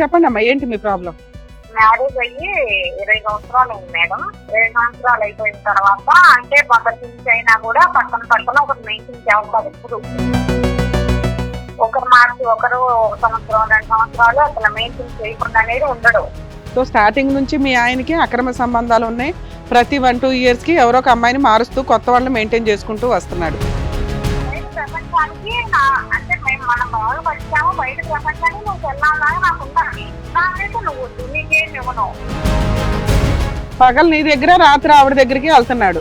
చెప్పండి అమ్మా ఏంటి మీ ప్రాబ్లం? మ్యారేజ్ అయ్యి ఇరవై సంవత్సరాలు అయింది మేడం. ఇరవై సంవత్సరాలు అయిపోయిన తర్వాత అంటే నుంచి అయినా కూడా పక్కన పక్కన ఒకరు మెయింటైన్ చేస్తారు ఎప్పుడు ఒకరు మార్చి ఒకరు ఒక సంవత్సరం రెండు సంవత్సరాలు అసలు మెయింటైన్ చేయకుండా అనేది ఉండడు. సో స్టార్టింగ్ నుంచి మీ ఆయనకి అక్రమ సంబంధాలు ఉన్నాయి. ప్రతి వన్ టూ ఇయర్స్కి ఎవరో ఒక అమ్మాయిని మారుస్తూ కొత్త వాళ్ళని మెయింటైన్ చేసుకుంటూ వస్తున్నాడు. ప్రపంచానికి మనం బాగా వచ్చాము బయట ప్రపంచానికి నువ్వు వెళ్ళాలని నాకు నాకైతే నువ్వు వద్దు, నీకేం ఇవ్వను. పగలు నీ దగ్గర రాత్రి ఆవిడ దగ్గరికి వెళ్తున్నాడు.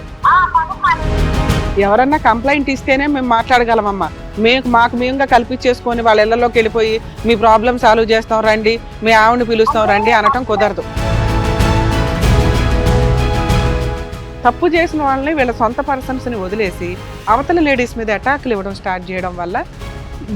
ఎవరన్నా కంప్లైంట్ ఇస్తేనే మేము మాట్లాడగలమమ్మా. మేము మాకు మేముగా కల్పించేసుకొని వాళ్ళ ఇళ్ళలోకి వెళ్ళిపోయి మీ ప్రాబ్లమ్ సాల్వ్ చేస్తాం రండి. మీ ఆవిడని పిలుస్తాం రండి అనటం కుదరదు. తప్పు చేసిన వాళ్ళని వీళ్ళ సొంత పర్సన్స్ని వదిలేసి అవతల లేడీస్ మీద అటాకులు ఇవ్వడం స్టార్ట్ చేయడం వల్ల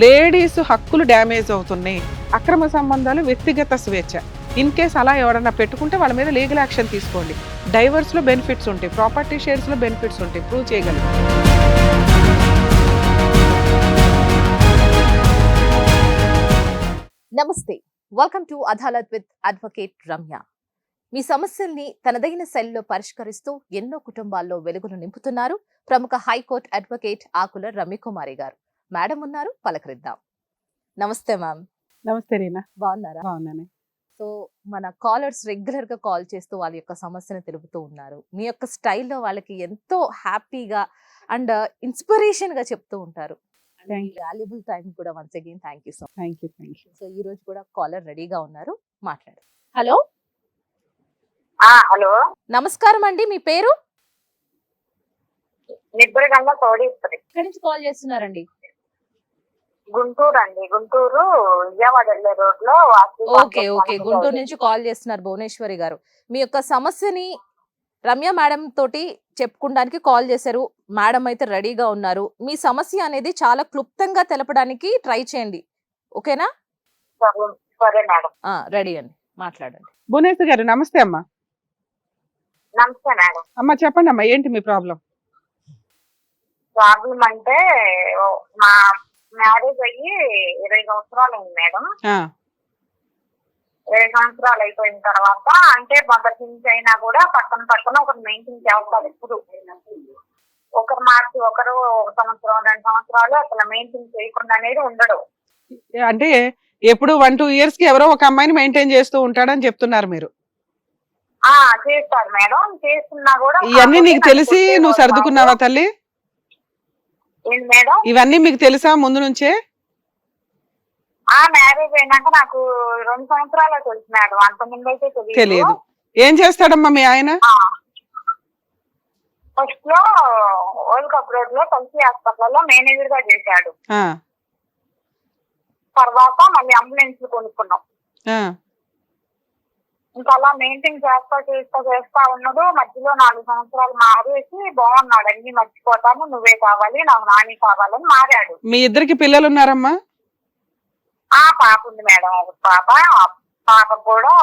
లేడీస్ హక్కులు డ్యామేజ్ అవుతున్నాయి. అక్రమ సంబంధాలు వ్యక్తిగత స్వేచ్ఛ. ఇన్ కేస్ అలా ఎవరన్నా పెట్టుకుంటే వాళ్ళ మీద లీగల్ యాక్షన్ తీసుకోండి. డైవర్స్లో బెనిఫిట్స్ ఉంటాయి. ప్రాపర్టీ షేర్స్లో బెనిఫిట్స్ ఉంటాయి. ప్రూవ్ చేయగలరు. నమస్తే. Welcome to Adalat with advocate Ramya మీ సమస్యల్ని తనదైన శైలిలో పరిష్కరిస్తూ ఎన్నో కుటుంబాల్లో వెలుగును నింపుతున్నారు ప్రముఖ హైకోర్టు అడ్వకేట్ ఆకుల రమ్యకుమారి గారు. మేడం ఉన్నారు పలకరిద్దాం. నమస్తే మ్యామ్. నమస్తే రీనా. బాగున్నారా? బాగున్నాను. సో మన కాలర్స్ రెగ్యులర్గా కాల్ చేస్తూ వాళ్ళ యొక్క సమస్యను తెలుపుతూ ఉన్నారు. మీ యొక్క స్టైల్లో వాళ్ళకి ఎంతో హ్యాపీగా అండ్ ఇన్స్పిరేషన్గా చెప్తూ ఉంటారు. వాల్యుబుల్ టైం కూడా once again thank you so thank you thank you so ఈ రోజు కూడా కాలర్ రెడీగా ఉన్నారు. మాట్లాడు. హలో? ఆ హలో. నమస్కారం అండి మీ పేరు? ఎక్కడి నుంచి కాల్ చేస్తున్నారండి? గుంటూరు అండి గుంటూరు విజయవాడ వెళ్ళే రోడ్లో ఓకే. ఓకే గుంటూరు నుంచి కాల్ చేస్తున్నారు భువనేశ్వరి గారు. మీ యొక్క సమస్యని రమ్య మేడం తోటి చెప్పుకోవడానికి కాల్ చేశారు. మేడం అయితే రెడీగా ఉన్నారు. మీ సమస్య అనేది చాలా క్లుప్తంగా తెలపడానికి ట్రై చేయండి. ఓకేనా? సరే మేడం. రెడీ అండి. మాట్లాడండి. భువనేశ్వర్ గారు నమస్తే అమ్మా. నమస్తే మేడం. అమ్మ చెప్పండి అమ్మా ఏంటి మీ ప్రాబ్లం? ప్రాబ్లం అంటే మా మ్యారేజ్ అయ్యి ఇరవై సంవత్సరాలు అయింది మేడం. ఇరవై సంవత్సరాలు అయిపోయిన తర్వాత అంటే మొదటి నుంచి అయినా కూడా పక్కన పక్కన ఒకరు మెయింటైన్ చేస్తారు ఎప్పుడు. ఒకరు మార్చి ఒకరు ఒక సంవత్సరం రెండు సంవత్సరాలు అసలు మెయింటైన్ చేయకుండా అనేది ఉండడు. అంటే ఎప్పుడు వన్ టూ ఇయర్స్కి ఎవరో ఒక అమ్మాయిని మెయింటైన్ చేస్తూ ఉంటాడని చెప్తున్నారు మీరు. ఆ చేస్తారు మేడం. చేస్తున్నా కూడా ఇవన్నీ నీకు తెలిసి నువ్వు సర్దుకున్నావా తల్లి? ఏంటి మేడం? ఇవన్నీ మీకు తెలుసా ముందు నుంచే? ఆ మ్యారేజ్ అయినాక నాకు రెండు సంవత్సరాలు తెలుసు మేడం. అంత ముందు అయితే తెలియదు ఏం చేస్తాడమ్మా మీ ఆయన? ఫస్ట్లో వరల్డ్ కప్ రోడ్లో కల్సి హాస్పిటల్లో మేనేజర్గా చేశాడు. ఆ, తర్వాత మళ్ళీ అంబులెన్స్ కొనుక్కున్నాం. ఆ, ఇంకా అలా మెయింటైన్ చేస్తా చేస్తా చేస్తా ఉన్నాడు మధ్యలో నాలుగు సంవత్సరాలు మారేసి బాగున్నాడు అన్ని మర్చిపోతాను నువ్వే కావాలి నాకు నాని కావాలని మారాడు. మీ ఇద్దరికి పిల్లలు ఉన్నారమ్మా? ఆ పాప ఉంది మేడం ఒక పాప పాప కూడా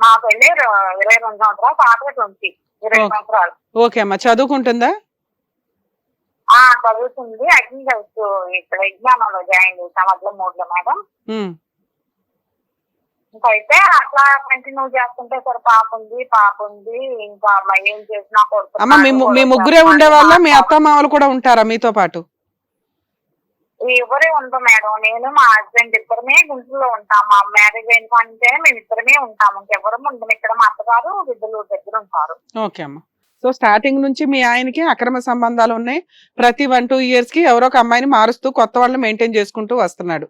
మా పెళ్ళి ర- ఇరవై రెండు సంవత్సరాలు పాప ట్వంటీ ఇరవై. సంవత్సరాలు. ఓకే అమ్మా చదువుకుంటుందా? ఆ చదువుతుంది అగ్రికల్చర్ ఇక్కడ విజ్ఞానంలో జాయిన్ చేసాం అట్లా మూడులో మేడం అయితే అట్లా కంటిన్యూ చేస్తుంటే సరే పాప ఉంది పాప ఉంది ఇంకా అమ్మ ఏం చేసినా కొడుతున్నాడు, అమ్మా మీ ము- మీ ముగ్గురే ఉండే వాళ్ళ మీ అత్త మామలు కూడా ఉంటారా మీతో పాటు? ఎవరే ఉంటాం మేడం నేను మా హస్బెండ్ ఇద్దరమే గుంటూరులో ఉంటాం. మా మ్యారేజ్ అయిన అంటే మేము ఇద్దరమే ఉంటాము ఇంకెవరు ఉంటాం ఇక్కడ మా అత్తగారు బిడ్డలు దగ్గర ఉంటారు. ఓకే అమ్మా. సో స్టార్టింగ్ నుంచి మీ ఆయనకి అక్రమ సంబంధాలు ఉన్నాయి. ప్రతి వన్ టూ ఇయర్స్కి ఎవరో ఒక అమ్మాయిని మారుస్తూ కొత్త వాళ్ళని మెయింటైన్ చేసుకుంటూ వస్తున్నాడు.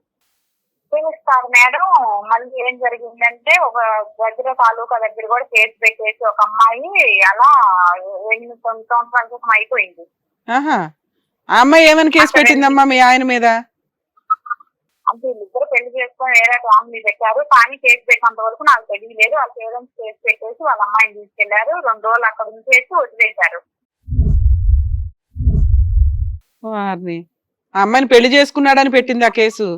తెలుస్తారు మేడం. మళ్ళీ ఏం జరిగిందంటే ఒక దగ్గర తాలూకా దగ్గర కూడా కేసు పెట్టేసి ఒక అమ్మాయి అలా తొమ్మిది సంవత్సరాల క్రితం అయిపోయింది. ఆ అమ్మాయి ఏమైనా కేసు పెట్టిందమ్మా మీ ఆయన మీద? అంటే వీళ్ళిద్దరు పెళ్ళి చేసుకొని వేరే ఫ్యామిలీ పెట్టారు. కానీ కేసు పెట్టినంత వరకు నాకు తెలియలేదు. వాళ్ళ పేరెంట్స్ కేసు పెట్టేసి వాళ్ళ అమ్మాయిని తీసుకెళ్ళారు. రెండు రోజులు అక్కడ ఉంచేసి వదిలేశారు. ఆ అమ్మాయిని పెళ్ళి చేసుకున్నాడని పెట్టింది ఆ కేసు.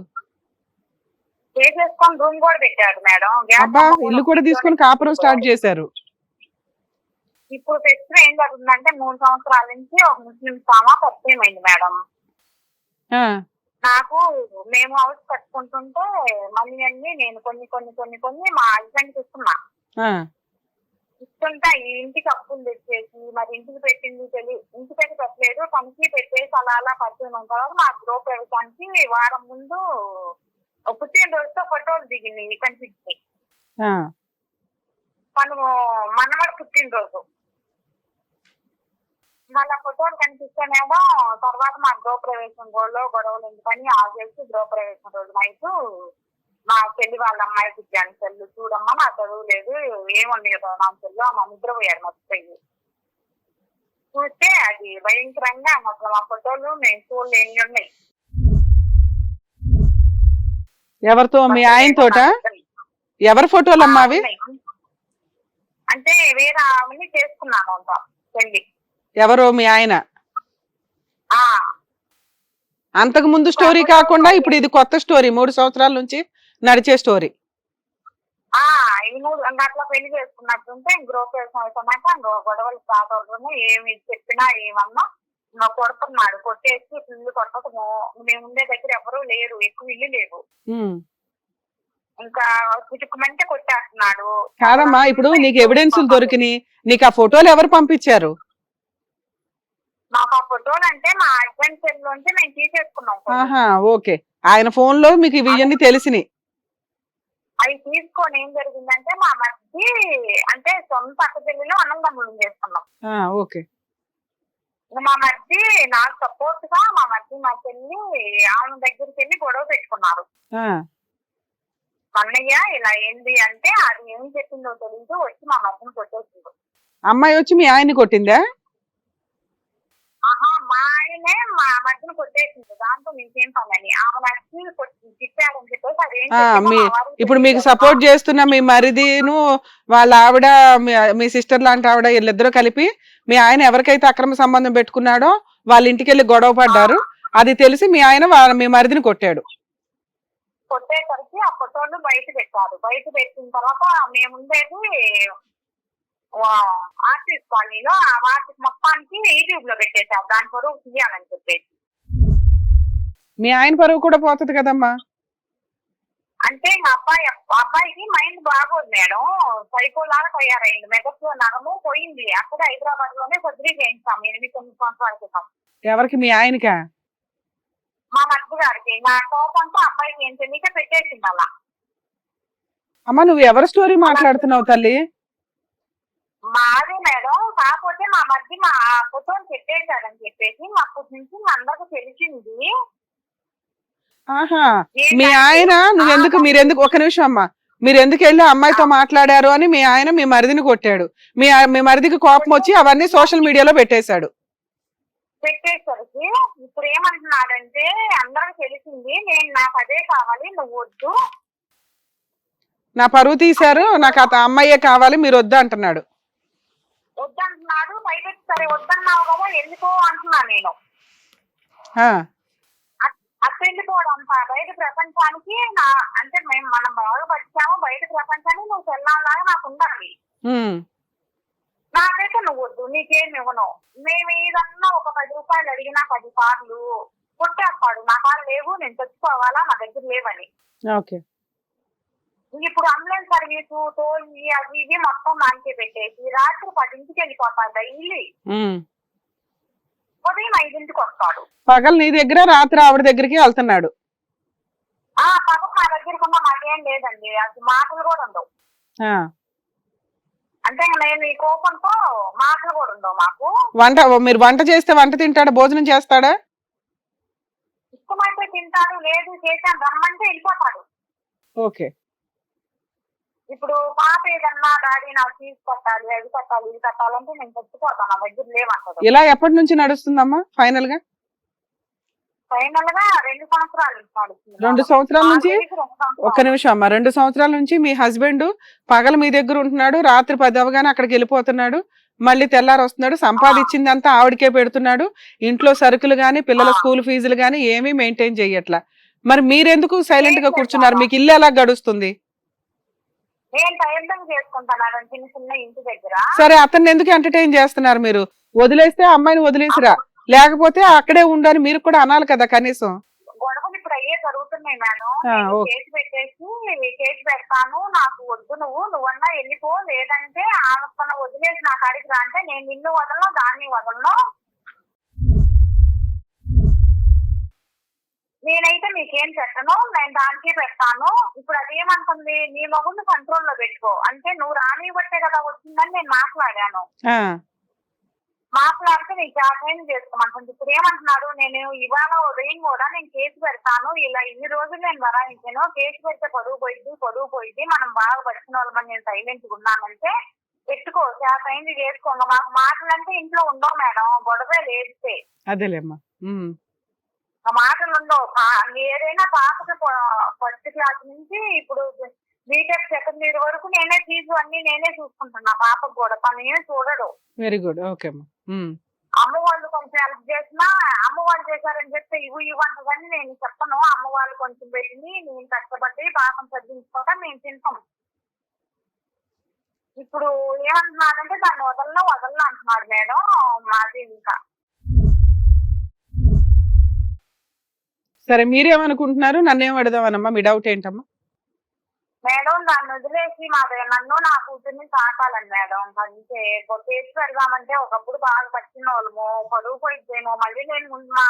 కేసు వేసుకొని రూమ్ కూడా పెట్టారు మేడం. అబ్బా ఇల్లు కూడా తీసుకొని కాపురం స్టార్ట్ చేశారు. ఇప్పుడు ప్రశ్న ఏం జరుగుతుందంటే మూడు సంవత్సరాల నుంచి ఒక ముస్లిం సామా పరిచయం అయింది మేడం నాకు మేము హౌస్ కట్టుకుంటుంటే మనీ అన్ని నేను కొన్ని కొన్ని కొన్ని కొన్ని మా హస్బెండ్ ఇస్తున్నా. ఇస్తుంటా ఈ ఇంటికి అప్పులు తెచ్చేసి మరి ఇంటికి పెట్టింది తెలియ ఇంటికి పెట్టి పెట్టలేదు పనికి పెట్టేసి అలా అలా పరిచయం అయిన తర్వాత మా గృహ ప్రవేశానికి వారం ముందు ఒక పుట్టినరోజుతో ఫోటోలు దిగింది కనిపించింది తను మనమడు పుట్టినరోజు. మళ్ళా ఫోటోలు కనిపిస్తేనేమో తర్వాత మా గృహప్రవేశం రోజులో గొడవలు ఎందుకని ఆగేసి గృహప్రవేశం రోజు నైట్ మా చెల్లి వాళ్ళ అమ్మాయికి ఇచ్చాను చెల్లు చూడమ్మా నా చదువు లేదు ఏముంది కదా నా చెల్లు మా నిద్రపోయారు మర్చిపోయి చూస్తే అది భయంకరంగా అసలు మా ఫోటోలు మేము చూడలేని ఉన్నాయి. ఎవరితో? మీ ఆయన తోట ఎవరి ఫోటోలు అమ్మా అవి? అంటే వేరే ఆమెని చేసుకున్నాను అంత పెళ్ళి ఎవరో? మీ ఆయన? అంతకు ముందు స్టోరీ కాకుండా ఇప్పుడు ఇది కొత్త స్టోరీ మూడు సంవత్సరాల నుంచి నడిచే స్టోరీ. అట్లా పెళ్ళి చేసుకున్నట్టుంటే గృహప్రవేశం అయిపోయినాక ఇంకో గొడవలు స్టార్ట్ అవుతుంది ఏమి చెప్పినా ఏమన్నా ఇంకా కొడుతున్నాడు కొట్టేసి ఇల్లు కొట్టడము మేము ఉండే దగ్గర ఎవరు లేరు. ఎక్కువ ఇల్లు లేవు. ఇంకా కుటుకుమంటే కొట్టేస్తున్నాడు. కాదమ్మా ఇప్పుడు నీకు ఎవిడెన్సులు దొరికినాయి నీకు ఆ ఫోటోలు ఎవరు పంపించారు? మాకు ఆ ఫోటోలు అంటే మా హస్బెండ్ సెల్ నుంచి మేము తీసేసుకున్నాం ఓకే. ఆయన ఫోన్లో మీకు ఇవన్నీ తెలిసినాయి అవి తీసుకొని ఏం జరిగిందంటే మా మధ్య అంటే సొంత అక్క పెళ్ళిలో అన్నందమ్ములు చేసుకున్నాం ఆ, ఓకే. మా మధ్య నాకు సపోర్ట్గా మా మధ్య మా చెల్లి ఆమె దగ్గరికి వెళ్ళి గొడవ పెట్టుకున్నారు. అన్నయ్య ఇలా ఏంది అంటే అది ఏం చెప్పిందో తెలియదు వచ్చి మా మధ్యన కొట్టేసింది. అమ్మాయి వచ్చి మీ ఆయన్ని కొట్టిందా? మా ఆయనే మా మధ్యన కొట్టేసింది. దాంతో మీకేం పని ఆమె తిట్టారని చెప్పేసి అది ఇప్పుడు మీకు. సపోర్ట్ చేస్తున్న మీ మరిదిను వాళ్ళ ఆవిడ మీ- సిస్టర్ లాంటి ఆవిడ వీళ్ళిద్దరూ కలిపి మీ ఆయన ఎవరికైతే అక్రమ సంబంధం పెట్టుకున్నాడో వాళ్ళ ఇంటికి వెళ్ళి గొడవ పడ్డారు. అది తెలిసి మీ ఆయన మీ మరిదిని కొట్టాడు. కొట్టేసరికి ఆ ఫోటోలు బయట పెట్టారు. బయట పెట్టిన తర్వాత మేము ఉండేది ఆర్టిస్ట్ కాలనీలో ఆ వాటి మొత్తానికి యూట్యూబ్లో పెట్టేశారు దాని పొరుగు తీయాలని చెప్పేసి. మీ ఆయన పరువు కూడా పోతుంది కదమ్మా? అంటే మా అబ్బాయి అబ్బాయికి మైండ్ బాగోదు మేడం. సైకో లాగా తయారైంది. మెదడు నరము పోయింది. అక్కడ హైదరాబాద్లోనే సర్జరీ చేయించాం ఎనిమిది తొమ్మిది సంవత్సరాల క్రితం. ఎవరికి? మీ ఆయనకా? మా మధ్య గారికి. నా కోపంతో అబ్బాయికి ఏం తెలియక పెట్టేసింది అలా. అమ్మ నువ్వు ఎవరి స్టోరీ మాట్లాడుతున్నావు తల్లి? మాది మేడం కాకపోతే మా మధ్య మా ఫోటోని పెట్టేశాడని చెప్పేసి అప్పటి నుంచి అందరికి తెలిసింది. ఆహా మీ ఆయన నువ్వెందుకు మీరెందుకు ఒక నిమిషం అమ్మా. మీరు ఎందుకు వెళ్ళి అమ్మాయితో మాట్లాడారు అని మీ ఆయన మీ మరిదిని కొట్టాడు. మీ మీ మరిదికి కోపం వచ్చి అవన్నీ సోషల్ మీడియాలో పెట్టేశాడు. పెట్టేసరికి ఇప్పుడు ఏమంటున్నాడంటే అందరికి తెలిసింది నేను నాకు అదే కావాలి నువ్వు వద్దు నా పరువు తీశారు నాకు ఆ అమ్మాయే కావాలి మీరు వద్దు అంటున్నాడు. వద్దంటున్నాడు పైపెట్టి సరే వద్దన్నావు కదా ఎందుకో అంటున్నా నేను. ఆ, అక్కడ వెళ్ళిపోవడం అంట బయట ప్రపంచానికి నా అంటే మేము మనం బాగా వచ్చాము బయట ప్రపంచానికి నువ్వు చెల్లాలాగా నాకు ఉండాలి. నాకైతే నువ్వు వద్దు నీకేం ఇవ్వను. మేము ఏదన్నా ఒక పది రూపాయలు అడిగినా పది సార్లు కొట్టేస్తాడు. నా కాళ్ళు లేవు నేను తెచ్చుకోవాలా? నా దగ్గర లేవని. ఓకే. ఇప్పుడు అంబులెన్స్ సర్వీస్ టోల్ అవి ఇవి మొత్తం నాకే పెట్టేసి రాత్రి పదింటికి వెళ్ళిపోతాడు డైలీ. ఉదయం ఐదింటికి వస్తాడు. పగలు నీ దగ్గర రాత్రి ఆవిడ దగ్గరికి వెళ్తున్నాడు. ఆ పక్కన మా దగ్గరకు ఉన్న మాకేం లేదండి అది మాటలు కూడా ఉండవు. అంటే నేను ఈ కోపంతో మాటలు కూడా ఉండవు మాకు. వంట మీరు వంట చేస్తే వంట తింటాడా భోజనం చేస్తాడా? ఇష్టమైతే తింటాడు లేదు చేశాను రమ్మంటే వెళ్ళిపోతాడు. ఓకే. ఇప్పుడు పాప ఏదన్నా డాడీ నాకు ఫీజు కట్టాలి అది కట్టాలి ఇది కట్టాలంటే నేను చచ్చిపోతాను నా దగ్గర లేవంటది ఇలా ఎప్పటి నుంచి నడుస్తుందమ్మా ఫైనల్గా ఫైనల్గా రెండు సంవత్సరాలు నడుస్తుంది. రెండు సంవత్సరాల నుంచి. ఒక్క నిమిషం అమ్మా రెండు సంవత్సరాల నుంచి మీ హస్బెండ్ పగలు మీ దగ్గర ఉంటున్నాడు రాత్రి పది అవగానే అక్కడికి వెళ్ళిపోతున్నాడు మళ్ళీ తెల్లారు వస్తున్నాడు సంపాదించిందంతా ఆవిడకే పెడుతున్నాడు ఇంట్లో సరుకులు గాని పిల్లల. స్కూల్ ఫీజులు గాని ఏమీ మెయింటైన్ చెయ్యట్లా మరి మీరెందుకు సైలెంట్గా కూర్చున్నారు? మీకు ఇల్లు ఎలా గడుస్తుంది నేను చేసుకుంటున్నాను చిన్న చిన్న ఇంటి దగ్గర. సరే అతన్ని ఎందుకు ఎంటర్టైన్ చేస్తున్నారు మీరు? వదిలేస్తే అమ్మాయిని వదిలేసిరా? లేకపోతే అక్కడే ఉండని మీరు కూడా అనాలి కదా కనీసం. గొడవలు మేడం. ఆ, నేను. కేసు పెట్టేసి కేసు పెడతాను నాకు వద్దు నువ్వు. నువ్వన్నా వెళ్ళిపో లేదంటే ఆమె వదిలేసి నా కాడికి రా అంటే నేను నిన్ను వదలను దాన్ని వదలను. నేనైతే మీకేం పెట్టను నేను దానికి పెడతాను. ఇప్పుడు అదేమంటుంది నీ మగుని కంట్రోల్లో పెట్టుకో. అంటే నువ్వు రానివ్వట్టే కదా వచ్చిందని నేను మాట్లాడాను. మాట్లాడితే నీకు జాగ్రత్త చేసుకోమంటుంది. ఇప్పుడు ఏమంటున్నారు నేను ఇవాళ ఉదయం కూడా నేను కేసు పెడతాను. ఇలా ఇన్ని రోజులు నేను వరాయించాను. కేసు పెడితే పొదువు పోయింది పొదువు పోయింది మనం బాగా పడిచిన వాళ్ళమని నేను సైలెంట్ ఉన్నానంటే పెట్టుకో చేతైంది చేసుకోండి మాకు మాటలంటే ఇంట్లో ఉండవు మేడం. గొడవే లేస్తే. అదేలేమ్మా. మాటలు ఉండవు. ఏదైనా పాపకి ఫస్ట్ క్లాస్ నుంచి ఇప్పుడు బీటెక్ సెకండ్ ఇయర్ వరకు నేనే ఫీజు అన్ని నేనే చూసుకుంటున్నా. పాపకు కూడా తను ఏమి చూడడు. వెరీ గుడ్ ఓకే అమ్మా వాళ్ళు కొంచెం హెల్ప్ చేసినా అమ్మ వాళ్ళు చేశారని చెప్తే ఇవి ఇవ్వంటుందని నేను చెప్పను. అమ్మ వాళ్ళు కొంచెం పెట్టింది నేను కష్టపడి పాపం చదివించుకోవడం మేము తింటాం. ఇప్పుడు ఏమంటున్నాడంటే దాన్ని వదలను వదలను అంటున్నాడు మేడం మాది ఇంకా. సరే మీరేమనుకుంటున్నారు? నన్నేం అడదామనమ్మా మీ డౌట్ ఏంటమ్మా? మేడం దాన్ని వదిలేసి మా నన్ను నా కూతుర్ని తాకాలని మేడం. అంతే ఒక కేసు పెడదామంటే ఒకప్పుడు బాగా పట్టిన వాళ్ళము పరువు పోయిద్దేమో. మళ్ళీ నేను ముందు మా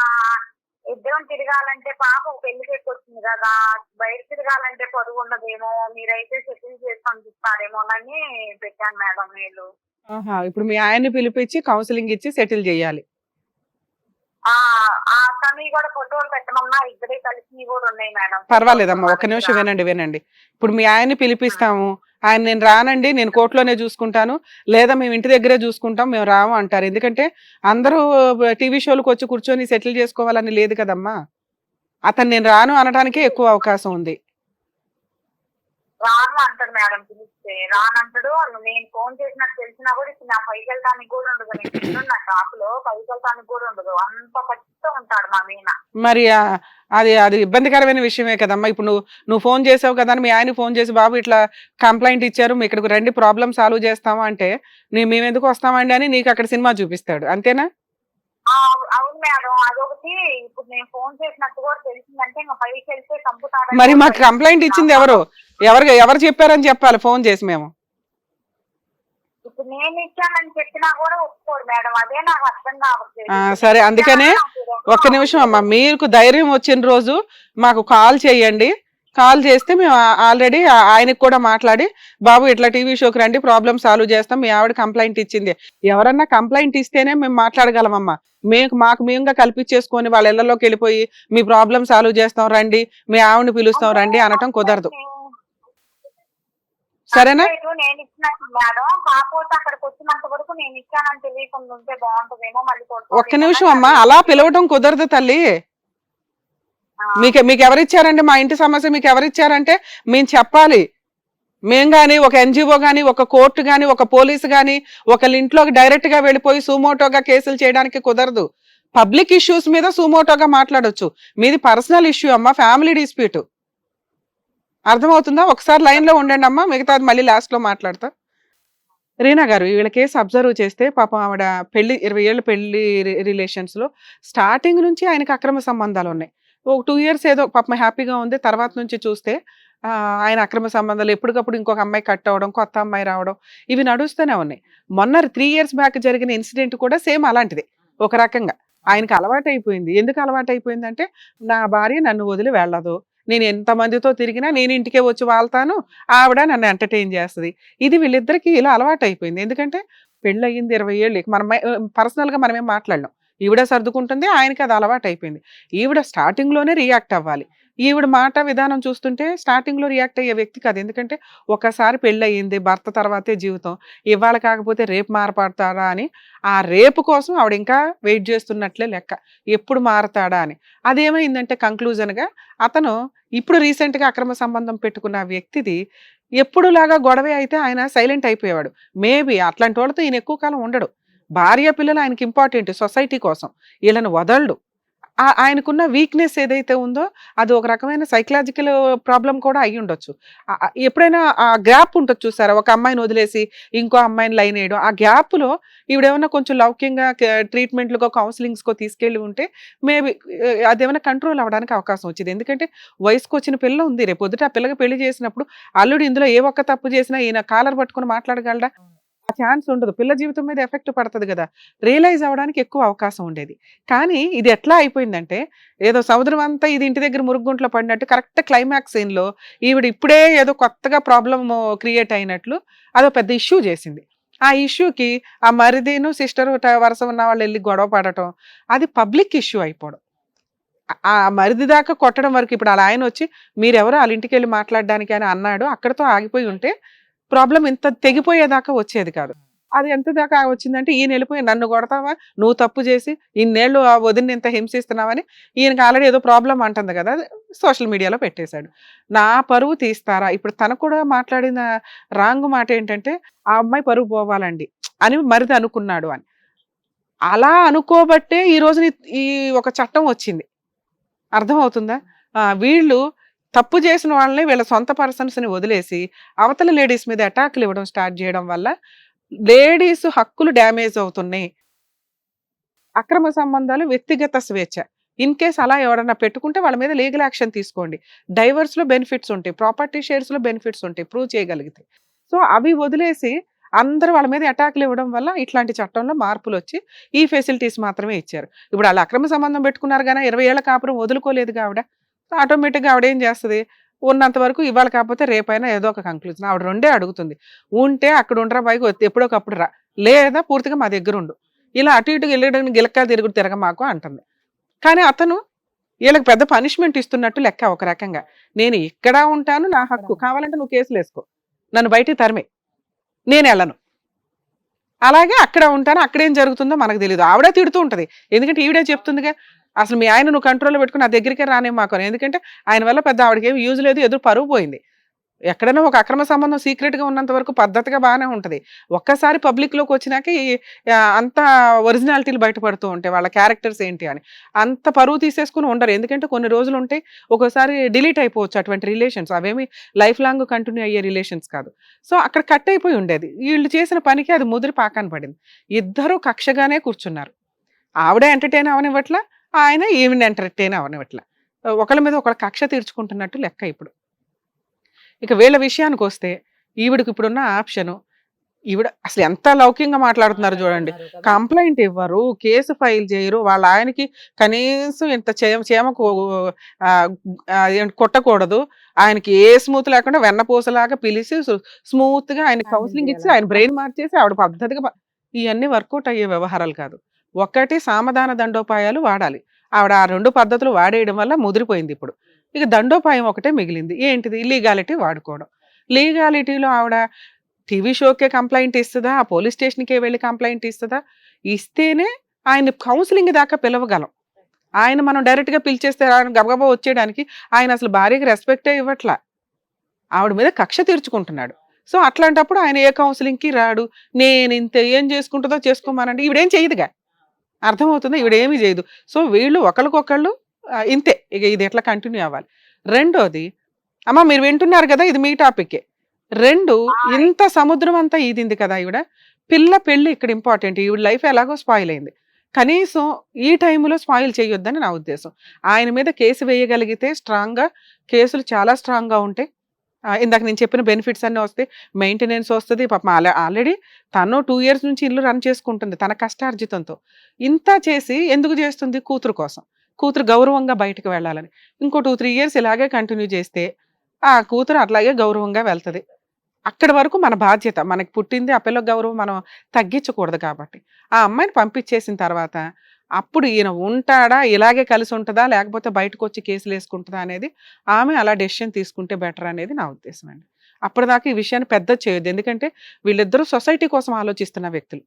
ఇద్దరం తిరగాలంటే పాప ఒక పెళ్ళికి వచ్చింది కదా. బయట తిరగాలంటే పరువు ఉండదేమో. మీరైతే సెటిల్ చేసి పంపిస్తారేమోనని పెట్టాను మేడం నేను ఇప్పుడు మీ ఆయన్ని పిలిపించి కౌన్సిలింగ్ ఇచ్చి సెటిల్ చేయాలి. ఆ పర్వాలేదమ్మా ఒక్క నిమిషం వినండి వినండి. ఇప్పుడు మీ ఆయన్ని పిలిపిస్తాము. ఆయన నేను రానండి నేను కోర్టులోనే చూసుకుంటాను. లేదా మేము ఇంటి దగ్గరే చూసుకుంటాం మేము రాము అంటారు. ఎందుకంటే అందరూ టీవీ షోలకు వచ్చి కూర్చొని సెటిల్ చేసుకోవాలని లేదు కదమ్మా. అతను నేను రాను అనడానికే ఎక్కువ అవకాశం ఉంది. రాను అంటాడు మేడం పిలిస్తే. రానంటాడు నేను ఫోన్ చేసినట్టు తెలిసినా కూడా ఇప్పుడు నా పైకి వెళ్ళటానికి కూడా ఉండదు. నేను నా షాప్లో పైకి వెళ్ళటానికి కూడా ఉండదు. అంత పచ్చితో ఉంటాడు మా మీన. మరి అది అది ఇబ్బందికరమైన విషయమే కదమ్మా. ఇప్పుడు నువ్వు నువ్వు ఫోన్ చేసావు కదా అని మీ ఆయన ఫోన్ చేసి బాబు ఇట్లా కంప్లైంట్ ఇచ్చారు మీ ఇక్కడికి రండి ప్రాబ్లం సాల్వ్ చేస్తామా అంటే నీ మేము ఎందుకు వస్తామండి? అని నీకు అక్కడ సినిమా చూపిస్తాడు. అంతేనా? అవును మేడం. అదొకటి. ఇప్పుడు నేను ఫోన్ చేసినట్టు కూడా తెలిసిందంటే ఇంకా పైకి వెళ్తే చంపుతాడని మరి మాకు కంప్లైంట్ ఇచ్చింది ఎవరు? ఎవరు ఎవరు చెప్పారని చెప్పాలి? ఫోన్ చేసి మేము. ఇప్పుడు నేను ఇచ్చానని చెప్పినా కూడా ఒప్పుకోడు మేడం. అదే నాకు అర్థం కావట్లేదు ఆ, సరే అందుకనే ఒక్క నిమిషం అమ్మా. మీకు ధైర్యం వచ్చిన రోజు మాకు కాల్ చేయండి. కాల్ చేస్తే మేము ఆల్రెడీ ఆయనకు కూడా మాట్లాడి బాబు ఇట్లా టీవీ షోకి రండి ప్రాబ్లమ్ సాల్వ్ చేస్తాం మీ ఆవిడ కంప్లైంట్ ఇచ్చింది. ఎవరన్నా కంప్లైంట్ ఇస్తేనే మేము మాట్లాడగలమమ్మా మేము మాకు మేముగా కల్పించేసుకొని వాళ్ళ ఇళ్ళలోకి వెళ్ళిపోయి మీ ప్రాబ్లమ్ సాల్వ్ చేస్తాం రండి మీ ఆవిడని పిలుస్తాం రండి అనటం కుదరదు. సరేనా? నేను ఇచ్చినట్టు మేడం. కాకపోతే అక్కడికి వచ్చినంత వరకు నేను ఇచ్చానని తెలియకుండా ఉంటే బాగుంటుందేమో మళ్ళీ కొడతారేమో ఒక్క నిమిషం అమ్మా. అలా పిలవటం కుదరదు తల్లి. మీకు మీకు ఎవరిచ్చారండి మా ఇంటి సమస్య మీకు ఎవరిచ్చారంటే మేము చెప్పాలి. మేం గాని ఒక ఎన్జిఓ గాని ఒక కోర్టు గాని ఒక పోలీసు గాని ఒకళ్ళ ఇంట్లోకి డైరెక్ట్గా వెళ్ళిపోయి సుమోటోగా కేసులు చేయడానికి కుదరదు. పబ్లిక్ ఇష్యూస్ మీద సుమోటోగా మాట్లాడొచ్చు. మీది పర్సనల్ ఇష్యూ అమ్మా. Family dispute. అర్థమవుతుందా? ఒకసారి లైన్లో ఉండండి అమ్మా మిగతాది మళ్ళీ లాస్ట్లో మాట్లాడతా. రీనా గారు వీళ్ళ కేసు అబ్జర్వ్ చేస్తే పాపం ఆవిడ పెళ్ళి ఇరవై ఏళ్ళ పెళ్ళి రిలేషన్స్లో స్టార్టింగ్ నుంచి ఆయనకు అక్రమ సంబంధాలు ఉన్నాయి. ఒక టూ ఇయర్స్ ఏదో పాపం హ్యాపీగా ఉంది తర్వాత నుంచి చూస్తే ఆయన అక్రమ సంబంధాలు ఎప్పటికప్పుడు ఇంకొక అమ్మాయి కట్ అవ్వడం కొత్త అమ్మాయి రావడం ఇవి నడుస్తూనే ఉన్నాయి. మొన్న త్రీ ఇయర్స్ బ్యాక్ జరిగిన ఇన్సిడెంట్ కూడా సేమ్ అలాంటిది ఒక రకంగా. ఆయనకి అలవాటు అయిపోయింది ఎందుకు అలవాటు అయిపోయిందంటే నా భార్య నన్ను వదిలి వెళ్ళదు నేను ఎంతమందితో తిరిగినా నేను ఇంటికే వచ్చి వాళ్తాను ఆవిడ నన్ను ఎంటర్టైన్ చేస్తుంది. ఇది వీళ్ళిద్దరికి ఇలా అలవాటు అయిపోయింది ఎందుకంటే పెళ్ళి అయ్యింది ఇరవై ఏళ్ళు మనం పర్సనల్గా మనమేం మాట్లాడడం ఈవిడ సర్దుకుంటుంది ఆయనకి అది అలవాటు అయిపోయింది ఈవిడ స్టార్టింగ్లోనే రియాక్ట్ అవ్వాలి. ఈవిడ మాట విధానం చూస్తుంటే స్టార్టింగ్లో రియాక్ట్ అయ్యే వ్యక్తి కాదు. ఎందుకంటే ఒకసారి పెళ్ళయింది భర్త తర్వాతే జీవితం. ఇవాళ కాకపోతే రేపు మారపడతాడా అని ఆ రేపు కోసం ఆవిడ ఇంకా వెయిట్ చేస్తున్నట్లే లెక్క. ఎప్పుడు మారతాడా అని. అదేమైందంటే కంక్లూజన్గా అతను ఇప్పుడు రీసెంట్గా అక్రమ సంబంధం పెట్టుకున్న వ్యక్తిది ఎప్పుడులాగా గొడవ అయితే ఆయన సైలెంట్ అయిపోయేవాడు. మేబీ అట్లాంటి వాళ్ళతో ఈయన ఎక్కువ కాలం ఉండడు. భార్య పిల్లలు ఆయనకి ఇంపార్టెంట్ సొసైటీ కోసం. వీళ్ళని వదలడు. ఆయనకున్న వీక్నెస్ ఏదైతే ఉందో అది ఒక రకమైన సైకలాజికల్ ప్రాబ్లం కూడా అయ్యి ఉండొచ్చు. ఎప్పుడైనా ఆ గ్యాప్ ఉంటుంది చూసారా? ఒక అమ్మాయిని వదిలేసి ఇంకో అమ్మాయిని లైన్ వేయడం. ఆ గ్యాప్లో ఈవిడేమన్నా కొంచెం లౌక్యంగా ట్రీట్మెంట్లుగా కౌన్సిలింగ్స్కో తీసుకెళ్ళి ఉంటే మేబీ అదేమైనా కంట్రోల్ అవ్వడానికి అవకాశం వచ్చింది. ఎందుకంటే వయసుకు వచ్చిన పిల్ల ఉంది. రేపు పొద్దుట ఆ పిల్లకి పెళ్ళి చేసినప్పుడు అల్లుడు ఇందులో ఏ ఒక్క తప్పు చేసినా ఈయన కాలర్ పట్టుకొని మాట్లాడగలడా? ఆ ఛాన్స్ ఉండదు. పిల్ల జీవితం మీద ఎఫెక్ట్ పడుతుంది కదా. రియలైజ్ అవ్వడానికి ఎక్కువ అవకాశం ఉండేది. కానీ ఇది ఎట్లా అయిపోయిందంటే ఏదో సముద్రం అంతా ఇది ఇంటి దగ్గర మురుగుంట్లో పడినట్టు కరెక్ట్ క్లైమాక్స్ సీన్లో ఈవిడ ఇప్పుడే ఏదో కొత్తగా ప్రాబ్లమ్ క్రియేట్ అయినట్లు అదో పెద్ద ఇష్యూ చేసింది. ఆ ఇష్యూకి ఆ మరిదిను సిస్టర్ వరుస ఉన్న వాళ్ళు వెళ్ళి గొడవ పడటం అది పబ్లిక్ ఇష్యూ అయిపోవడం. ఆ- మరిది దాకా కొట్టడం వరకు ఇప్పుడు అలా ఆయన వచ్చి మీరెవరు వాళ్ళ ఇంటికి వెళ్ళి మాట్లాడడానికి అని అన్నాడు. అక్కడతో ఆగిపోయి ఉంటే ప్రాబ్లం ఇంత తెగిపోయేదాకా వచ్చేది కాదు. అది ఎంత దాకా వచ్చిందంటే ఈయన వెళ్ళిపోయి నన్ను కొడతావా? నువ్వు తప్పు చేసి ఇన్నేళ్ళు ఆ వదిన ఇంత హింసిస్తున్నావని ఈయనకి ఆల్రెడీ ఏదో ప్రాబ్లం అంటుంది కదా సోషల్ మీడియాలో పెట్టేశాడు. నా పరువు తీస్తారా? ఇప్పుడు తనకు కూడా మాట్లాడిన రాంగ్ మాట ఏంటంటే ఆ అమ్మాయి పరువు పోవాలండి అని మరిది అనుకున్నాడు అని. అలా అనుకోబట్టే ఈ రోజున ఈ ఒక చట్టం వచ్చింది. అర్థమవుతుందా? వీళ్ళు తప్పు చేసిన వాళ్ళని వీళ్ళ సొంత పర్సన్స్ని వదిలేసి అవతల లేడీస్ మీద అటాక్లు ఇవ్వడం స్టార్ట్ చేయడం వల్ల లేడీస్ హక్కులు డ్యామేజ్ అవుతున్నాయి. అక్రమ సంబంధాలు వ్యక్తిగత స్వేచ్ఛ. ఇన్ కేస్ అలా ఎవరన్నా పెట్టుకుంటే వాళ్ళ మీద లీగల్ యాక్షన్ తీసుకోండి. డైవర్స్లో బెనిఫిట్స్ ఉంటాయి. ప్రాపర్టీ షేర్స్లో బెనిఫిట్స్ ఉంటాయి. ప్రూవ్ చేయగలిగితే. సో అవి వదిలేసి అందరూ వాళ్ళ మీద అటాక్లు ఇవ్వడం వల్ల ఇట్లాంటి చట్టంలో మార్పులు వచ్చి ఈ ఫెసిలిటీస్ మాత్రమే ఇచ్చారు. ఇప్పుడు వాళ్ళు అక్రమ సంబంధం పెట్టుకున్నారు కానీ ఇరవై ఏళ్ళ కాపురం వదులుకోలేదు ఆవిడ ఆటోమేటిక్గా ఆవిడ ఏం చేస్తుంది? ఉన్నంత వరకు ఇవాళ కాకపోతే రేపైనా ఏదో ఒక కంక్లూజన్ ఆవిడ రెండే అడుగుతుంది. ఉంటే అక్కడ ఉండరా పైకి ఎప్పుడోకప్పుడు రా. లేదా పూర్తిగా మా దగ్గర ఉండు. ఇలా అటు ఇటు వెళ్ళడం గిలక్కా తిరుగుడు తిరగ మాకు అంటుంది. కానీ అతను వీళ్ళకి పెద్ద పనిష్మెంట్ ఇస్తున్నట్టు లెక్క ఒక రకంగా. నేను ఇక్కడ ఉంటాను నా హక్కు. కావాలంటే నువ్వు కేసులు వేసుకో. నన్ను బయటికి తరిమే. నేను వెళ్ళను. అలాగే అక్కడ ఉంటాను. అక్కడేం జరుగుతుందో మనకు తెలియదు ఆవిడే తిడుతూ ఉంటుంది. ఎందుకంటే ఈవిడే చెప్తుందిగా అసలు మీ ఆయన నువ్వు కంట్రోల్లో పెట్టుకుని నా దగ్గరికే రానే మాకు ఎందుకంటే ఆయన వల్ల పెద్ద ఆవిడకి ఏమి యూజ్ లేదు ఎదురు పరువు పోయింది. ఎక్కడైనా ఒక అక్రమ సంబంధం సీక్రెట్గా ఉన్నంత వరకు పద్ధతిగా బాగానే ఉంటుంది. ఒక్కసారి పబ్లిక్లోకి వచ్చినాక ఈ, అంత ఒరిజినాలిటీలు బయటపడుతూ ఉంటాయి. వాళ్ళ క్యారెక్టర్స్ ఏంటి అని. అంత పరువు తీసేసుకుని ఉండరు. ఎందుకంటే కొన్ని రోజులు ఉంటే ఒక్కోసారి డిలీట్ అయిపోవచ్చు అటువంటి రిలేషన్స్ అవేమి లైఫ్ లాంగ్ కంటిన్యూ అయ్యే రిలేషన్స్ కాదు. సో అక్కడ కట్ అయిపోయి ఉండేది. వీళ్ళు చేసిన పనికి అది ముదిరి పాకాన పడింది. ఇద్దరు కక్షగానే కూర్చున్నారు. ఆవిడ ఎంటర్టైన్ అవనివ్వట్లా ఆయన ఈవిని ఎంటర్టైన్ అవనివ్వట్లా. ఒకళ్ళ మీద ఒకళ్ళ కక్ష తీర్చుకుంటున్నట్టు లెక్క ఇప్పుడు. ఇక వీళ్ళ విషయానికి వస్తే ఈవిడకి ఇప్పుడున్న ఆప్షన్ ఈవిడ అసలు ఎంత లౌక్యంగా మాట్లాడుతున్నారు చూడండి. కంప్లైంట్ ఇవ్వరు కేసు ఫైల్ చేయరు వాళ్ళ ఆయనకి కనీసం ఇంత చేమ చేమకు కొట్టకూడదు. ఆయనకి ఏ స్మూత్ లేకుండా వెన్నపూసలాగా పిలిచి స్మూత్గా ఆయన కౌన్సిలింగ్ ఇచ్చి ఆయన బ్రెయిన్ మార్చేసి ఆవిడ పద్ధతిగా ఇవన్నీ వర్కౌట్ అయ్యే వ్యవహారాలు కాదు. ఒక్కటి సామధాన దండోపాయాలు వాడాలి. ఆవిడ ఆ రెండు పద్ధతులు వాడేయడం వల్ల ముదిరిపోయింది ఇప్పుడు. ఇక దండోపాయం ఒకటే మిగిలింది. ఏంటిది? లీగాలిటీ వాడుకోవడం. లీగాలిటీలో ఆవిడ టీవీ షోకే కంప్లైంట్ ఇస్తుందా? ఆ పోలీస్ స్టేషన్కే వెళ్ళి కంప్లైంట్ ఇస్తుందా? ఇస్తేనే ఆయన కౌన్సిలింగ్ దాకా పిలవగలం. ఆయన మనం డైరెక్ట్గా పిలిచేస్తే ఆయన గబగబా వచ్చేయడానికి ఆయన అసలు భార్యకి రెస్పెక్టే ఇవ్వట్లా. ఆవిడ మీద కక్ష తీర్చుకుంటున్నాడు. సో అట్లాంటప్పుడు ఆయన ఏ కౌన్సిలింగ్కి రాడు? నేను ఇంత ఏం చేసుకుంటుందో చేసుకోమానండి. ఈవిడేం చేయదుగా. అర్థమవుతుందా. ఈవిడేమీ చేయదు సో వీళ్ళు ఒకరికొకళ్ళు ఇంతే. ఇక ఇది ఎట్లా కంటిన్యూ అవ్వాలి? రెండోది అమ్మ మీరు వింటున్నారు కదా ఇది మీ టాపిక్కే రెండు ఇంత సముద్రం అంతా ఈదింది కదా ఈవిడ. పిల్ల పెళ్ళి ఇక్కడ ఇంపార్టెంట్. ఈవిడ లైఫ్ ఎలాగో స్పాయిల్ అయింది. కనీసం ఈ టైంలో స్పాయిల్ చేయొద్దని నా ఉద్దేశం. ఆయన మీద కేసు వేయగలిగితే స్ట్రాంగ్గా కేసులు చాలా స్ట్రాంగ్గా ఉంటాయి ఇందాక నేను చెప్పిన బెనిఫిట్స్ అన్నీ వస్తాయి. మెయింటెనెన్స్ వస్తుంది. పాపం ఆల్రెడీ తను టూ ఇయర్స్ నుంచి ఇల్లు రన్ చేసుకుంటుంది తన కష్టార్జితంతో. ఇంత చేసి ఎందుకు చేస్తుంది? కూతురు కోసం. కూతురు గౌరవంగా బయటకు వెళ్ళాలని. ఇంకో టూ త్రీ ఇయర్స్ ఇలాగే కంటిన్యూ చేస్తే ఆ కూతురు అట్లాగే గౌరవంగా వెళ్తుంది. అక్కడి వరకు మన బాధ్యత మనకి పుట్టింది ఆ పిల్ల గౌరవం మనం తగ్గించకూడదు కాబట్టి. ఆ అమ్మాయిని పంపించేసిన తర్వాత అప్పుడు ఈయన ఉంటాడా? ఇలాగే కలిసి ఉంటుందా? లేకపోతే బయటకు వచ్చి కేసులు వేసుకుంటుందా అనేది ఆమె అలా డెసిషన్ తీసుకుంటే బెటర్ అనేది నా ఉద్దేశం అండి. అప్పటిదాకా ఈ విషయాన్ని పెద్ద చేయొద్దు. ఎందుకంటే వీళ్ళిద్దరూ సొసైటీ కోసం ఆలోచిస్తున్న వ్యక్తులు.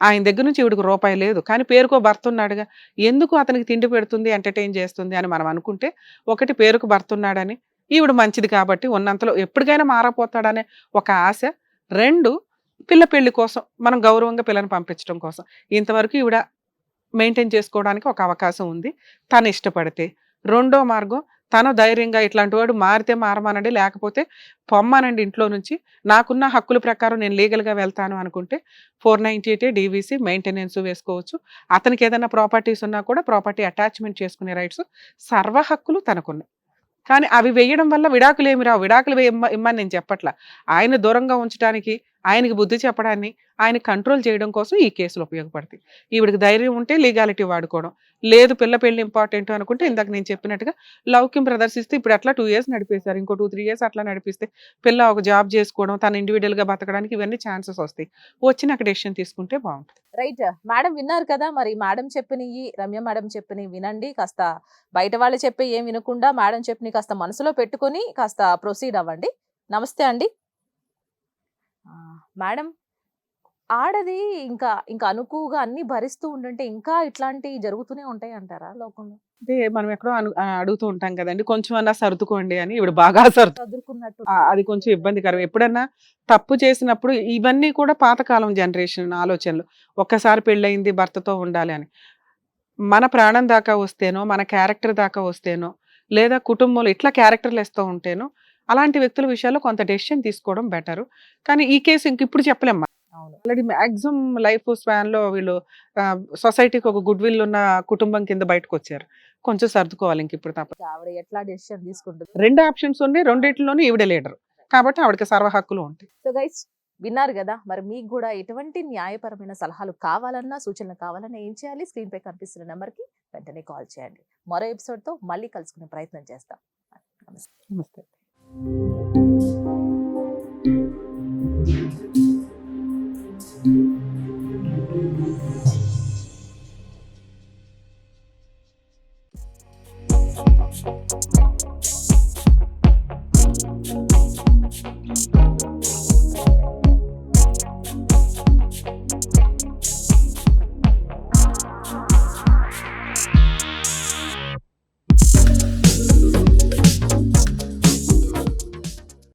ఆయన దగ్గర నుంచి ఈవిడికి రూపాయి లేదు. కానీ పేరుకో భర్త ఉన్నాడుగా. ఎందుకు అతనికి తిండి పెడుతుంది ఎంటర్టైన్ చేస్తుంది అని మనం అనుకుంటే ఒకటి పేరుకు భర్త ఉన్నాడని ఈవిడ మంచిది కాబట్టి ఉన్నంతలో ఎప్పటికైనా మారపోతాడనే ఒక ఆశ. రెండు పిల్ల పెళ్ళి కోసం మనం గౌరవంగా పిల్లని పంపించడం కోసం. ఇంతవరకు ఈవిడ మెయింటైన్ చేసుకోవడానికి ఒక అవకాశం ఉంది. తను ఇష్టపడితే. రెండో మార్గం తను ధైర్యంగా ఇట్లాంటి వాడు మారితే మారమానండి. లేకపోతే పొమ్మానండి ఇంట్లో నుంచి నాకున్న హక్కుల ప్రకారం నేను లీగల్గా వెళ్తాను అనుకుంటే four ninety eight DVC maintenance వేసుకోవచ్చు. అతనికి ఏదైనా ప్రాపర్టీస్ ఉన్నా కూడా ప్రాపర్టీ అటాచ్మెంట్ చేసుకునే రైట్స్ సర్వ హక్కులు తనకున్నాయి. కానీ అవి వేయడం వల్ల విడాకులు ఏమి రావు. విడాకులు వే- ఇమ్మని నేను చెప్పట్లా. ఆయన దూరంగా ఉంచడానికి ఆయనకి బుద్ధి చెప్పడాన్ని ఆయన కంట్రోల్ చేయడం కోసం ఈ కేసులు ఉపయోగపడతాయి. ఈవిడికి ధైర్యం ఉంటే లీగాలిటీ వాడుకోవడం. లేదు పిల్ల పెళ్ళి ఇంపార్టెంట్ అనుకుంటే ఇందాక నేను చెప్పినట్టుగా లౌక్యం ప్రదర్శిస్తే ఇప్పుడు అట్లా టూ ఇయర్స్ నడిపేశారు. ఇంకో టూ త్రీ ఇయర్స్ అట్లా నడిపిస్తే పిల్ల ఒక జాబ్ చేసుకోవడం తన ఇండివిజువల్గా బతకడానికి ఇవన్నీ ఛాన్సెస్ వస్తాయి. వచ్చినాక డెసిషన్ తీసుకుంటే బాగుంటుంది. రైట్ మేడం విన్నారు కదా మరి మేడం చెప్పినవి రమ్య మేడం చెప్పినవి వినండి. కాస్త బయట వాళ్ళు చెప్పి ఏం వినకుండా మేడం చెప్పినవి కాస్త మనసులో పెట్టుకొని కాస్త ప్రొసీడ్ అవ్వండి. నమస్తే అండి. మేడం ఆడది ఇంకా ఇంకా అనుకువగా అన్ని భరిస్తూ ఉండంటే ఇంకా ఇట్లాంటివి జరుగుతూనే ఉంటాయి అంటారా లోకంలో? అదే మనం ఎక్కడో అడుగుతూ ఉంటాం కదండి కొంచెం అన్నా సర్దుకోండి అని ఇప్పుడు బాగా సర్దు చదువుకున్నట్టు ఆ, అది కొంచెం ఇబ్బందికరం. ఎప్పుడన్నా తప్పు చేసినప్పుడు ఇవన్నీ కూడా పాతకాలం జనరేషన్ ఆలోచనలు. ఒక్కసారి పెళ్ళయింది భర్తతో ఉండాలి అని. మన ప్రాణం దాకా వస్తేనో మన క్యారెక్టర్ దాకా వస్తేనో లేదా కుటుంబంలో ఇట్లా క్యారెక్టర్లు వేస్తూ ఉంటేనో అలాంటి వ్యక్తుల విషయాల్లో కొంత డెసిషన్ తీసుకోవడం బెటరు. కానీ ఈ కేసు ఇంక ఇప్పుడు చెప్పలేమ్మా ఆల్రెడీ మ్యాక్సిమం లైఫ్ స్పాన్లో వీళ్ళు సొసైటీకి ఒక గుడ్ విల్ ఉన్న కుటుంబం కింద బయటకు వచ్చారు కొంచెం సర్దుకోవాలి ఇంక ఇప్పుడు తప్ప ఆవిడ ఎట్లా డెసిషన్ తీసుకుంటుంది? రెండు ఆప్షన్స్ ఉన్నాయి రెండిట్లోనూ ఈవిడ లీడర్. కాబట్టి ఆవిడకి సర్వ హక్కులు ఉంటాయి. సో గైస్ విన్నారు కదా మరి మీకు కూడా ఎటువంటి న్యాయపరమైన సలహాలు కావాలన్నా సూచనలు కావాలన్నా ఏం చేయాలి? స్క్రీన్ పై కనిపిస్తున్న నెంబర్కి వెంటనే కాల్ చేయండి. మరో ఎపిసోడ్తో మళ్ళీ కలుసుకునే ప్రయత్నం చేస్తాం. నమస్తే. నమస్తే. ます。